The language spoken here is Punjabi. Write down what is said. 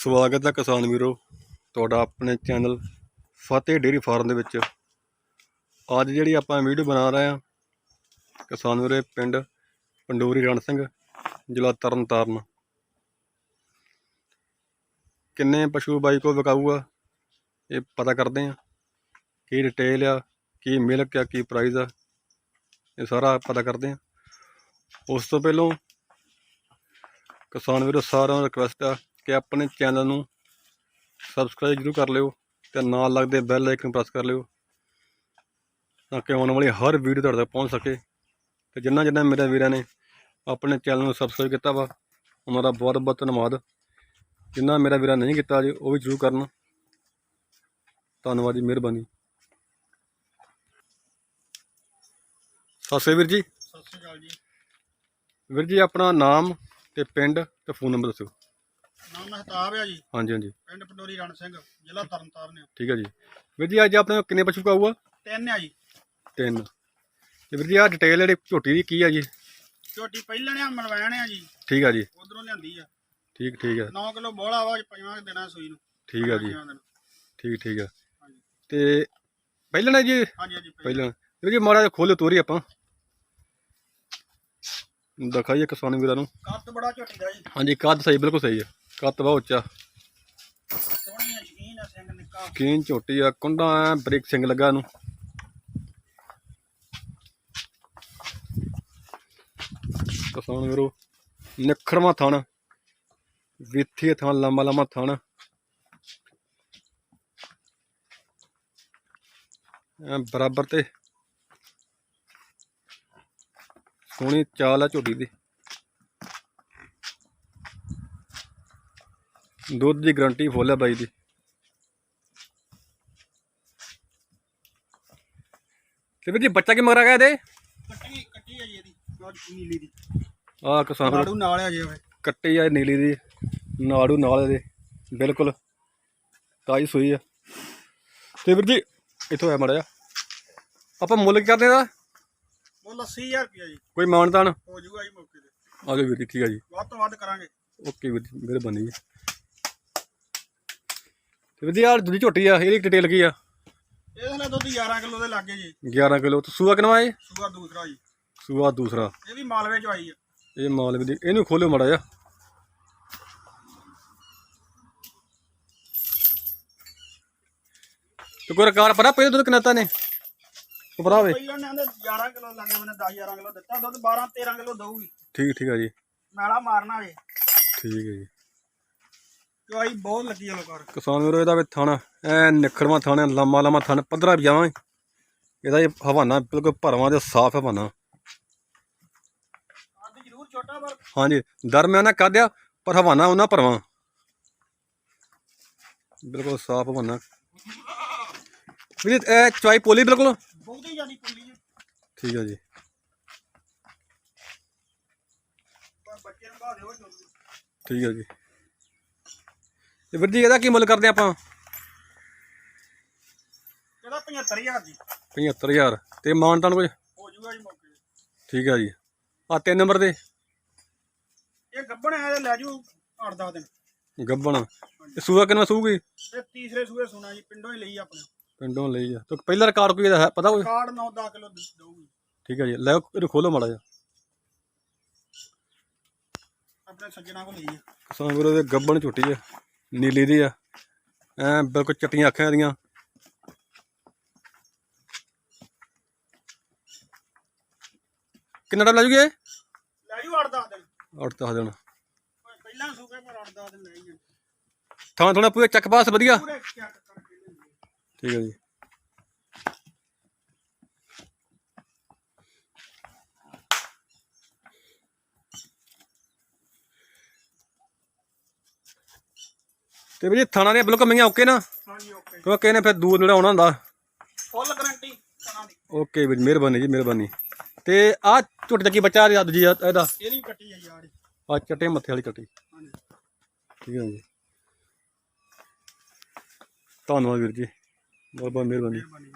ਸਵਾਗਤ ਹੈ ਕਿਸਾਨ ਵੀਰੋ। ਤੁਹਾਡਾ ਆਪਣੇ ਚੈਨਲ ਫਤਿਹ ਡੇਅਰੀ ਫਾਰਮ ਦੇ ਵਿੱਚ। ਅੱਜ ਜਿਹੜੀ ਆਪਾਂ ਵੀਡੀਓ ਬਣਾ ਰਹੇ ਹਾਂ, ਕਿਸਾਨ ਵੀਰੇ ਪਿੰਡ ਪੰਡੋਰੀ ਰਣ ਸਿੰਘ, ਜ਼ਿਲ੍ਹਾ ਤਰਨਤਾਰਨ। ਕਿੰਨੇ ਪਸ਼ੂ ਬਾਈ ਕੋ ਵਿਕਾਊ ਆ ਇਹ ਪਤਾ ਕਰਦੇ ਆ ਕੀ ਡਿਟੇਲ ਆ, ਕੀ ਮਿਲਕ ਆ, ਕੀ ਪ੍ਰਾਈਸ ਆ, ਇਹ ਸਾਰਾ ਪਤਾ ਕਰਦੇ ਆ ਉਸ ਤੋਂ ਪਹਿਲਾਂ ਕਿਸਾਨ ਵੀਰੋ ਸਾਰਿਆਂ ਨੂੰ ਰਿਕਵੈਸਟ ਆ ਕਿ ਆਪਣੇ ਚੈਨਲ ਨੂੰ ਸਬਸਕ੍ਰਾਈਬ ਜ਼ਰੂਰ ਕਰ ਲਿਓ ਤੇ ਨਾਲ ਲੱਗਦੇ ਬੈਲ ਆਈਕਨ ਪ੍ਰੈਸ ਕਰ ਲਿਓ ਤਾਂ ਕਿ ਆਉਣ ਵਾਲੀ ਹਰ ਵੀਡੀਓ ਤੁਹਾਡੇ ਤੱਕ ਪਹੁੰਚ ਸਕੇ। ਤੇ ਜਿੰਨਾ ਜਿੰਨਾ ਮੇਰੇ ਵੀਰਾਂ ਨੇ ਆਪਣੇ ਚੈਨਲ ਨੂੰ ਸਬਸਕ੍ਰਾਈਬ ਕੀਤਾ ਵਾ ਉਹਨਾਂ ਦਾ ਬਹੁਤ ਬਹੁਤ ਧੰਨਵਾਦ। ਜਿੰਨਾ ਮੇਰਾ ਵੀਰਾਂ ਨਹੀਂ ਕੀਤਾ ਜੀ ਉਹ ਵੀ ਜ਼ਰੂਰ ਕਰਨ। ਧੰਨਵਾਦ ਜੀ ਮਿਹਰਬਾਨੀ। ਸਤਿ ਸ਼੍ਰੀ ਵੀਰ ਜੀ। ਸਤਿ ਸ਼੍ਰੀ ਅਕਾਲ ਜੀ। ਵੀਰ ਜੀ ਆਪਣਾ ਨਾਮ ਤੇ ਪਿੰਡ ਤੇ ਫੋਨ ਨੰਬਰ ਦੱਸੋ ਨਾਮ ਮਹਿਤਾਬ ਆ ਜੀ। ਹਾਂਜੀ ਹਾਂਜੀ। ਪਿੰਡ ਪਟੋਰੀ ਰਣ ਸਿੰਘ ਜ਼ਿਲ੍ਹਾ ਤਰਨਤਾਰਨ ਆ। ਠੀਕ ਹੈ ਜੀ। ਵੀਰ ਜੀ ਅੱਜ ਆਪਣੇ ਕੋਲ ਕਿੰਨੇ ਪਸ਼ੂ ਕਾਊਗਾ ਤਿੰਨ ਆ ਜੀ। ਤਿੰਨ। ਤੇ ਵੀਰ ਜੀ ਆ ਡਿਟੇਲ ਜਿਹੜੀ ਝੋਟੀ ਦੀ ਕੀ ਆ ਜੀ? ਝੋਟੀ ਪਹਿਲਾਂ ਨੇ ਮਲਵੈਣ ਆ ਜੀ। ਠੀਕ ਆ ਜੀ। ਉਧਰੋਂ ਲਿਆਂਦੀ ਆ। ਠੀਕ ਠੀਕ ਹੈ 9 ਕਿਲੋ ਬੋਲਾ ਵਾ ਪੰਜਵਾਂ ਕੁ ਦਿਨਾਂ ਸੂਈ ਨੂੰ। ਠੀਕ ਆ ਜੀ। ਪੰਜਵਾਂ ਦਿਨ। ਠੀਕ ਠੀਕ ਆ। ਹਾਂਜੀ। ਤੇ ਪਹਿਲਾਂ ਨਾ ਜੀ? ਹਾਂਜੀ ਹਾਂਜੀ ਪਹਿਲਾਂ। ਵੀਰ ਜੀ ਮਾੜਾ ਜਿਹਾ ਖੋਲ੍ਹੋ ਤੋਰੀ ਆਪਾਂ। ਦਿਖਾਈਏ ਕਿਸਾਨ ਵੀਰਾਂ ਨੂੰ। ਕੱਦ ਬੜਾ ਝੋਟੀ ਦਾ ਜੀ। ਹਾਂਜੀ ਕੱਦ ਸਹੀ ਬਿਲਕੁਲ ਸਹੀ ਆ। ਕੱਦ ਬਹੁਤ ਉੱਚਾ। ਸੋਹਣੀ ਸ਼ਕੀਨ ਆ ਸਿੰਘ ਨਿੱਕਾ ਕੀਨ ਝੋਟੀ ਆ, ਕੁੰਡਾ ਐ ਬ੍ਰੇਕ ਸਿੰਘ ਲੱਗਾ ਇਹਨੂੰ। ਕਿਸਾਨ ਵੀਰੋ ਨਿਖੜਵਾ ਥਣ, ਵਿੱਥੀ ਥਣ ਲੰਮਾ ਲੰਮਾ ਥਣ। ਬਰਾਬਰ ਤੇ। ਸੋਹਣੀ ਚਾਲ ਆ ਝੋਟੀ ਦੀ। ਦੁੱਧ ਦੀ ਗਰੰਟੀ ਫੁੱਲ ਹੈ ਬਾਈ ਦੀ। ਤੇ ਵੀਰ ਜੀ ਬੱਚਾ ਕੀ ਮਗਰਾ ਗਿਆ ਇਹਦੇ? ਕੱਟੀ ਕੱਟੀ ਆ ਜੀ ਇਹਦੀ। ਨੀਲੀ ਦੀ। ਆ ਕਿਸਾਨ ਨਾੜੂ ਨਾਲ ਆ ਜੀ ਉਹ ਕੱਟੀ ਆ ਨੀਲੀ ਦੀ। ਨਾੜੂ ਨਾਲ ਇਹਦੇ। ਬਿਲਕੁਲ। ਤਾਜੀ ਸੂਈ ਆ। ਤੇ ਵੀਰ ਜੀ ਇੱਥੋਂ ਆ ਮੜਾ ਜਾ ਆਪਾਂ ਮੁੱਲ ਕਰਦੇ ਦਾ ਉਹ 80000 ਰੁਪਇਆ ਜੀ। ਕੋਈ ਮਾਨਤਾਨ? ਹੋ ਜਾਊਗਾ ਜੀ ਮੌਕੇ ਤੇ। ਆ ਜਾਓ ਵੀਰ ਜੀ ਠੀਕ ਆ ਜੀ। ਵੱਧ ਤੋਂ ਵੱਧ ਕਰਾਂਗੇ। ਓਕੇ ਵੀਰ ਜੀ ਮਿਹਰਬਾਨੀ ਜੀ। ਤੇ ਵੀਰ ਜੀ ਆਹ ਦੂਜੀ ਝੋਟੀ ਆ ਇਹਦੀ ਡਿਟੇਲ ਕੀ ਆ? ਇਹਦੇ ਨਾਲ ਦੁੱਧ 11 ਕਿਲੋ ਦੇ ਲੱਗੇ ਜੀ। 11 ਕਿਲੋ। ਤੇ ਸੂਆ ਕਿਨਵਾ ਇਹ ਸੂਆ ਦੂਸਰਾ ਜੀ। ਸੂਆ ਦੂਸਰਾ। ਇਹ ਵੀ ਮਾਲਵੇ ਚ ਆਈ ਆ। ਇਹ ਮਾਲਵੇ ਦੀ ਇਹਨੂੰ ਖੋਲਿਓ ਮੜਾ ਜਾ ਤੇ ਕੋਈ ਰਕਾਰ ਪਤਾ ਪਹਿਲੇ ਦੁੱਧ ਕਿੰਨਾ ਤਾ ਨੇ? ਉਹ ਪਤਾ ਹੋਵੇ ਪਹਿਲਾਂ ਨੇ ਆਂਦੇ 11 ਕਿਲੋ ਲੱਗੇ ਮੈਨੇ 10 11 ਕਿਲੋ ਦਿੱਤਾ। ਦੁੱਧ 12 13 ਕਿਲੋ ਦਊਗੀ। ਠੀਕ ਠੀਕ ਆ ਜੀ। ਨਾਲਾ ਮਾਰਨਾ ਜੇ। ਠੀਕ ਹੈ ਜੀ। ਚਵਾਈ ਬਹੁਤ ਲੱਗੀ ਆ ਲੋਕਾਰ ਕਿਸਾਨ ਵੀਰੋ ਇਹਦਾ ਵੀ ਥਣ ਐ ਨਿਖੜਵਾ ਥਣ ਲੰਮਾ ਲੰਮਾ ਥਣ ਪੱਧਰਾ ਵੀ ਜਾਵਾਂ। ਇਹਦਾ ਇਹ ਹਵਾਨਾ ਬਿਲਕੁਲ ਭਰਵਾਂ ਤੇ ਸਾਫ਼ ਹਵਾਨਾ। ਅੱਜ ਜ਼ਰੂਰ ਛੋਟਾ ਪਰ ਹਾਂਜੀ ਦਰਮਿਆਨਾ ਕਾਦਿਆ ਪਰ ਹਵਾਨਾ ਉਹਨਾਂ ਭਰਵਾਂ। ਬਿਲਕੁਲ ਸਾਫ਼ ਹਵਾਨਾ। ਵੀਰ ਇਹ ਚਵਾਈ ਪੋਲੀ ਬਿਲਕੁਲ? ਬਹੁਤੀ ਜ਼ਿਆਦੀ ਪੁੱਲੀ ਜੀ ਠੀਕ ਹੈ ਜੀ। ਪਰ ਬੱਚੇ ਨੂੰ ਬਾਹਰ ਹੋ ਜੋਗੀ ਠੀਕ ਹੈ ਜੀ। ਤੇ ਵੀਰ ਜੀ ਇਹਦਾ ਕੀ ਮੁੱਲ ਕਰਦੇ ਆਪਾਂ? ਇਹਦਾ 75000 ਜੀ। 75000 ਤੇ ਮਾਨਤਾਨ ਕੋਈ? ਹੋ ਜਾਊਗਾ ਜੀ ਮੌਕੇ ਤੇ। ਠੀਕ ਹੈ ਜੀ। ਆ ਤਿੰਨ ਨੰਬਰ ਦੇ ਇਹ ਗੱਬਣ ਹੈ ਤੇ ਲੈ ਜੂ 8-10 ਦਿਨ। ਗੱਬਣ। ਤੇ ਸੂਆ ਕਿੰਨਾ ਸੂਗੀ? ਤੇ ਤੀਸਰੇ ਸੂਏ ਸੁਣਾ ਜੀ ਪਿੰਡੋਂ ਹੀ ਲਈ ਆਪਣੇ। ਪਿੰਡੋਂ ਲਈ ਆ। ਤੇ ਪਹਿਲਾ ਰਿਕਾਰਡ ਕੋਈ ਇਹਦਾ ਪਤਾ ਕੋਈ? ਕਾਰਡ 9-10 ਕਿਲੋ ਦਊਗੀ। ਠੀਕ ਹੈ ਜੀ। ਲੈ ਇਹਨੂੰ ਖੋਲੋ ਮਾੜਾ ਜਿਹਾ। ਆਪਣੇ ਸੱਜਣਾ ਕੋਲ ਲਈ ਆ। ਕਿਸਾਨ ਵੀਰੋ ਦੇ ਗੱਬਣ ਝੁੱਟੀ ਆ। ਨੀਲੀ ਦੀ ਆ। ਐ ਬਿਲਕੁਲ ਚਟੀਆਂ ਅੱਖਾਂ ਦੀਆਂ ਕਿੰਨਾ ਟਾਈਮ ਲੱਜੂਗੀ ਲੈ ਜੂ 8-10 ਦਿਨ। 8-10 ਦਿਨ। ਪਹਿਲਾਂ ਸੂਕੇ ਪਰ 8-10 ਦਿਨ ਲੈ ਜੀ ਥਾਂ ਥੋੜਾ ਪੂਰੇ ਚੱਕ ਪਾਸ ਵਧੀਆ। ਠੀਕ ਹੈ ਜੀ। ਤੇ ਵੀ ਜੀ ਥਾਣਾ ਦੀਆਂ ਬਿਲਕੁਲ ਮਈਆਂ ਓਕੇ ਨਾ? ਹਾਂਜੀ ਓਕੇ। ਕਿਉਂਕਿ ਇਹਨੇ ਫਿਰ ਦੂਰ ਨੇੜੇ ਆਉਣਾ ਹੁੰਦਾ। ਫੁੱਲ ਗਾਰੰਟੀ ਕਰਾਂ ਦੀ। ਓਕੇ ਵੀਰ ਮਿਹਰਬਾਨੀ ਜੀ ਮਿਹਰਬਾਨੀ। ਤੇ ਆ ਝੋਟੀ ਦਾ ਕੀ ਬੱਚਾ ਆ ਇਹਦਾ? ਇਹਦੀ ਕੱਟੀ ਆ ਯਾਰ ਆ ਚਟੇ ਮੱਥੇ ਵਾਲੀ ਕੱਟੀ। ਹਾਂਜੀ। ਠੀਕ ਹੈ ਜੀ। ਧੰਨਵਾਦ ਵੀਰ ਜੀ। ਬਹੁਤ ਬਹੁਤ ਮਿਹਰਬਾਨੀ ਜੀ।